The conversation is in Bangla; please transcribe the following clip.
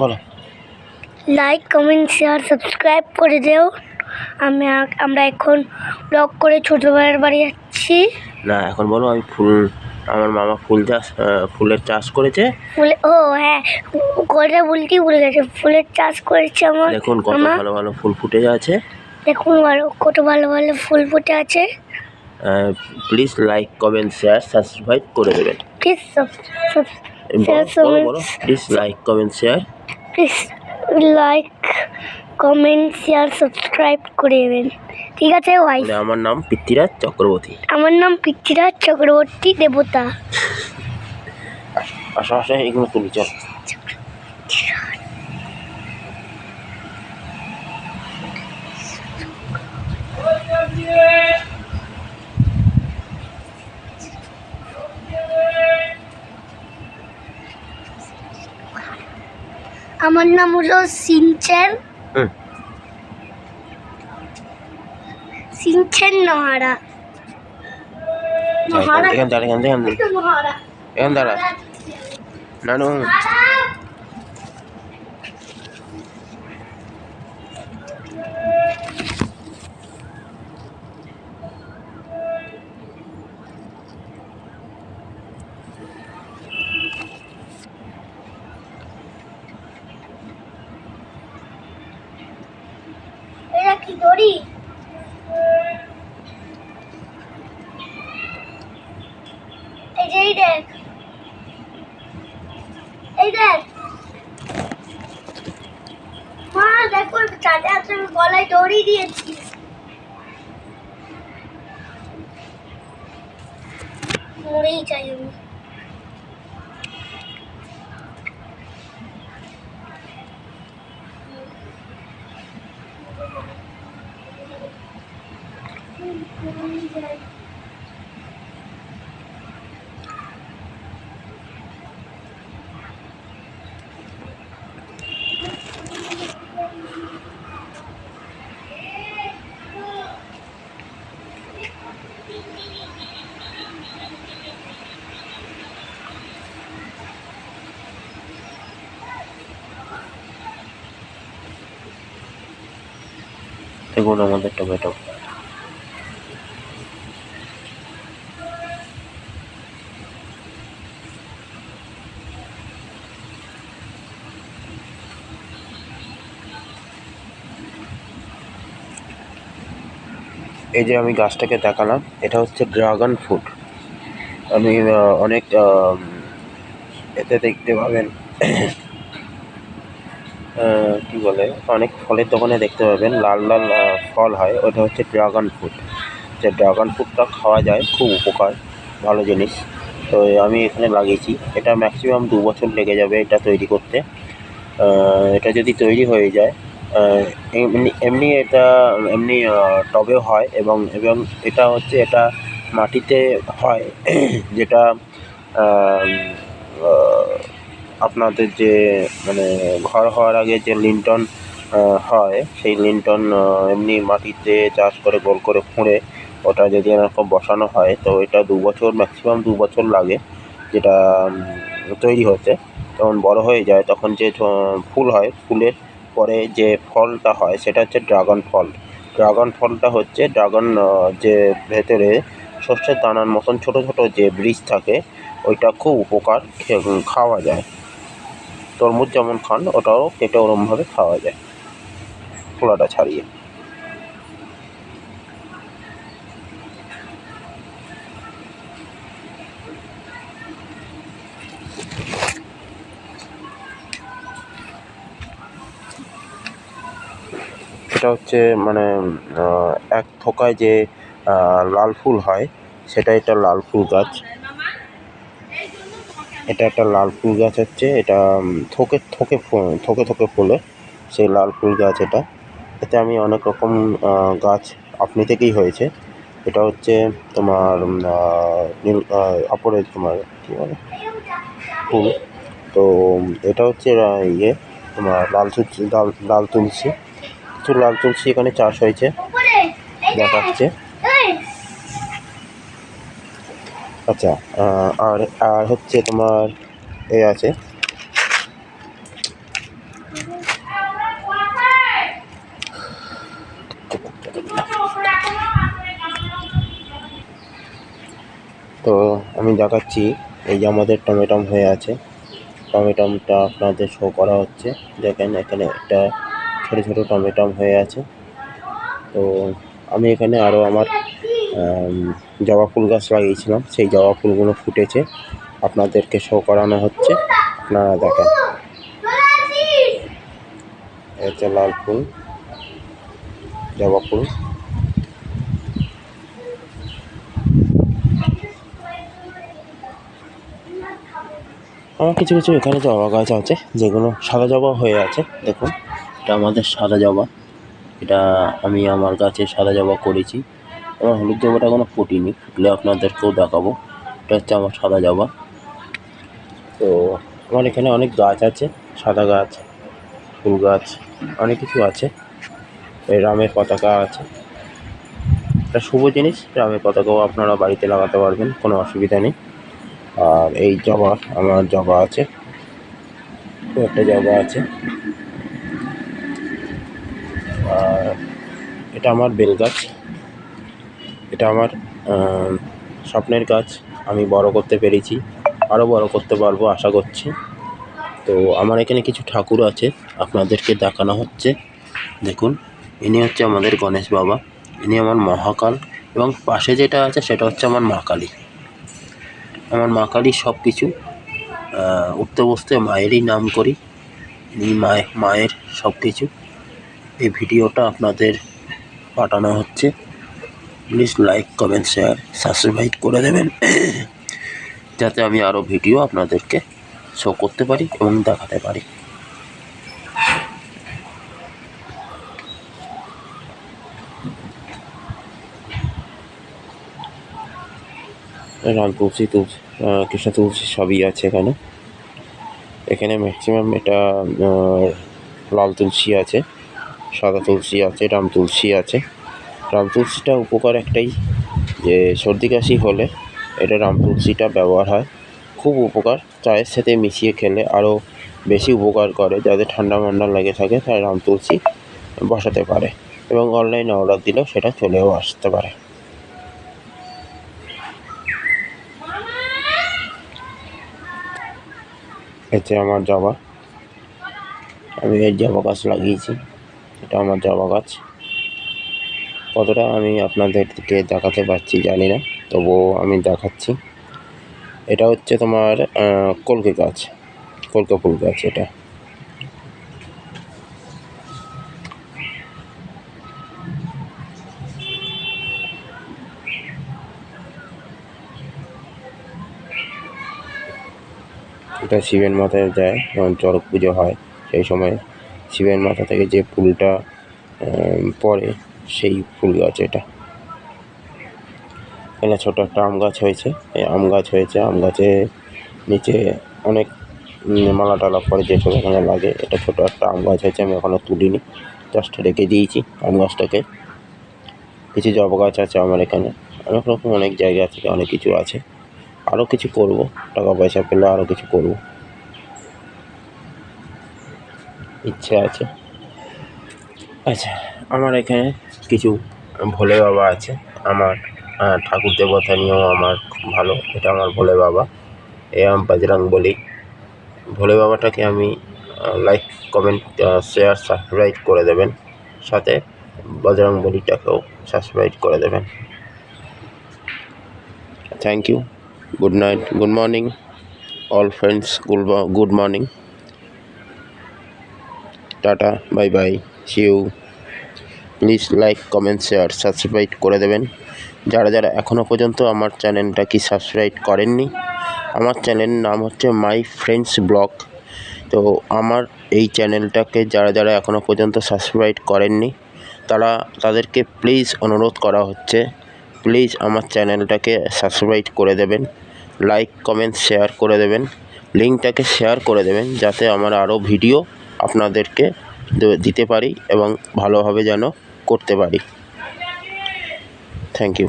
বলো। লাইক কমেন্ট শেয়ার সাবস্ক্রাইব করে দেও। আমি আমরা এখন ব্লগ করে ছোটো ভাইয়ের বাড়ি যাচ্ছি। না এখন বলো আমি ফুল আমার মামা ফুল চাষ ফুলের চাষ করেছে। ফুলে ও হ্যাঁ কথা বলতেই ভুলে গেছে ফুলের চাষ করেছে আমার দেখুন কত ভালো ভালো ফুল ফুটে আছে। দেখুন ভালো কত ভালো ভালো ফুল ফুটে আছে। Please like comment share subscribe করে দেবেন। প্লিজ বলো বলো, বলো please like comment share please like comment share subscribe করে দেবেন। ঠিক আছে ভাই আমার নাম পৃথ্বীরাজ চক্রবর্তী। আমার নাম পৃথ্বীরাজ চক্রবর্তী দেবতা। আসো আসো এগুলো তুলি চল। আমার নাম হলো সিনচেন হুম সিনচেন নহারা নহারা এখান দাঁড়া এখান এখান নহারা এখান দাঁড়া নানু এটা কি দড়ি এই যে, এই দেখ। এই দেখ। মা, দেখো চাঁদে আছে, আমি গলায় দড়ি দিয়েছি। মরেই চাই আমি। দেখুন আমাদের টমেটো এই যে আমি গাছটাকে দেখালাম, এটা হচ্ছে ড্রাগন ফ্রুট আমি অনেক এতে দেখতে পাবেন কি বলে, অনেক ফলের দোকানে দেখতে পাবেন, লাল লাল ফল হয়। ওটা হচ্ছে ড্রাগন ফ্রুট যে ড্রাগন ফ্রুটটা খাওয়া যায়, খুব উপকার, ভালো জিনিস। তো আমি এখানে লাগিয়েছি। এটা ম্যাক্সিমাম দু বছর লেগে যাবে এটা তৈরি করতে। এটা যদি তৈরি হয়ে যায় এমনি এমনি এটা, এমনি টবেও হয় এবং এবং এটা হচ্ছে, এটা মাটিতে হয়, যেটা আপনাদের যে মানে ঘর হওয়ার আগে যে লিন্টন হয়, সেই লিন্টন এমনি মাটিতে চাষ করে, গোল করে খুঁড়ে ওটা যদি এরকম বসানো হয়, তো এটা দু বছর ম্যাক্সিমাম দু বছর লাগে, যেটা তৈরি হতে তখন বড় হয়ে যায়, তখন যে ফুল হয়, ফুলের পরে যে ফলটা হয়, সেটা হচ্ছে ড্রাগন ফল। ড্রাগন ফলটা হচ্ছে, ড্রাগন যে ভেতরে শস্যের দানার মতন ছোট ছোট যে বীজ থাকে, ওইটা খুব উপকার খাওয়া যায়। তরমুজ যেমন খান, ওটাও কেটে ওরমভাবে খাওয়া যায়। খোলাটা ছাড়িয়ে। এটা হচ্ছে মানে এক থোকায় যে লাল ফুল হয়, সেটা এটা লাল ফুল গাছ। এটা একটা লাল ফুল গাছ হচ্ছে এটা থোকে থোকে থোকে থোকে ফোলে সেই লাল ফুল গাছ এটা। এতে আমি অনেক রকম গাছ আপনি থেকেই হয়েছে। এটা হচ্ছে তোমার নীল অপরের তোমার কী বলে? ফুল। তো এটা হচ্ছে ইয়ে তোমার লাল তুলসী লাল লাল তুলসী। কিছু লাল তুলসী এখানে চাষ হয়েছে দেখাচ্ছে। আচ্ছা আর আর হচ্ছে তোমার এ আছে। তো আমি দেখাচ্ছি, এই যে আমাদের টমেটম হয়ে আছে। টমেটমটা আপনাদের শো করা হচ্ছে। দেখেন, এখানে একটা ছোটো ছোটো টমেটম হয়ে আছে। তো আমি এখানে আরও আমার জবা ফুল গাছ লাগিয়েছিলাম। সেই জবা ফুলগুলো ফুটেছে। আপনাদেরকে শো করানো হচ্ছে। আপনারা দেখেন। হচ্ছে লাল ফুল, জবা ফুল। আমার কিছু কিছু এখানে জবা গাছ আছে, যেগুলো সাদা জবা হয়ে আছে। দেখুন, এটা আমাদের সাদা জবা। এটা আমি আমার গাছে সাদা জবা করেছি। আমার হলুদ জবাটা এখনও ফুটিনি ফুটলে আপনাদেরকেও দেখাবো। এটা হচ্ছে আমার সাদা জবা। তো আমার এখানে অনেক গাছ আছে, সাদা গাছ, ফুল গাছ, অনেক কিছু আছে। রামের পতাকা আছে। এটা শুভ জিনিস, রামের পতাকাও আপনারা বাড়িতে লাগাতে পারবেন, কোনো অসুবিধা নেই। আর এই জবা, আমার জবা আছে। একটা জবা আছে। আর এটা আমার বেল গাছ। এটা আমার স্বপ্নের কাজ আমি বড় করতে পেরেছি। আরও বড় করতে পারব, আশা করছি। তো আমার এখানে কিছু ঠাকুর আছে, আপনাদেরকে দেখানো হচ্ছে। দেখুন, ইনি হচ্ছে আমাদের গণেশ বাবা। ইনি আমার মহাকাল। এবং পাশে যেটা আছে, সেটা হচ্ছে আমার মা কালী। আমার মা কালীর সব কিছু উঠতে বসতে মায়েরই নাম করি। ইনি মায়ের মায়ের সব কিছু এই ভিডিওটা আপনাদের পাঠানো হচ্ছে। Please like comment share subscribe করে দেবেন। যাতে আমি আরও ভিডিও আপনাদেরকে শো করতে পারি এবং দেখাতে পারি। রাম তুলসী তুলসী কৃষ্ণ তুলসী সবই আছে এখানে। এখানে ম্যাক্সিমাম এটা লাল তুলসী আছে, সাদা তুলসী আছে, রাম তুলসী আছে। রাম তুলসীটা উপকার একটাই, যে সর্দি কাশি হলে এটা রাম তুলসীটা ব্যবহার হয়। খুব উপকার, চায়ের সাথে মিশিয়ে খেলে আরও বেশি উপকার করে, যাদের ঠান্ডা মান্ডা লেগে থাকে তারা রাম তুলসী বসাতে পারে এবং অনলাইনে অর্ডার দিলেও সেটা চলেও আসতে পারে। এতে আমার জবা আমি এই জবা গাছ লাগিয়েছি, এটা আমার জবা গাছ। কতটা আমি আপনাদেরকে দেখাতে পারছি জানি না, তবুও আমি দেখাচ্ছি। এটা হচ্ছে তোমার কলকে গাছ, কলকে ফুল গাছ এটা। এটা শিবের মাথায় যায়, যখন চড়ক পুজো হয়, সেই সময় শিবের মাথা থেকে যে ফুলটা পড়ে সেই ফুল গাছ এটা। এখানে ছোটো একটা আম গাছ হয়েছে। এই আম গাছ হয়েছে। আম গাছে নিচে অনেক মালা টালা পরে যেসব এখানে লাগে। এটা ছোটো একটা আম গাছ হয়েছে। আমি এখনও তুলিনি। জাস্ট রেখে দিয়েছি আম গাছটাকে। কিছু জব গাছ আছে আমার এখানে। অনেক রকম অনেক জায়গা থেকে অনেক কিছু আছে। আরও কিছু করব। টাকা পয়সা পেলে আরও কিছু করব। ইচ্ছে আছে। আচ্ছা আমার এখানে কিছু ভোলে বাবা আছে। আমার ঠাকুর দেবতা নিয়েও আমার খুব ভালো। এটা আমার ভোলে বাবা। এ আম বাজরাং বলি। ভোলে বাবাটাকে আমি লাইক কমেন্ট শেয়ার সাবস্ক্রাইব করে দেবেন। সাথে বজরং বলিটাকেও সাবস্ক্রাইব করে দেবেন। Thank you good night good morning all friends good good morning tata bye bye see you please like comment share subscribe করে দেবেন। যারা যারা এখনও পর্যন্ত আমার চ্যানেলটা কি সাবস্ক্রাইব করেননি, আমার চ্যানেলের নাম হচ্ছে মাই ফ্রেন্ডস ব্লগ তো আমার এই চ্যানেলটাকে যারা যারা এখনও পর্যন্ত সাবস্ক্রাইব করেননি, তারা তাদেরকে প্লিজ অনুরোধ করা হচ্ছে প্লিজ আমার চ্যানেলটাকে সাবস্ক্রাইব করে দেবেন লাইক কমেন্ট শেয়ার করে দেবেন লিঙ্কটাকে শেয়ার করে দেবেন, যাতে আমার আরও ভিডিও আপনাদেরকে দিতে পারি এবং ভালোভাবে যেন করতে পারি। Thank you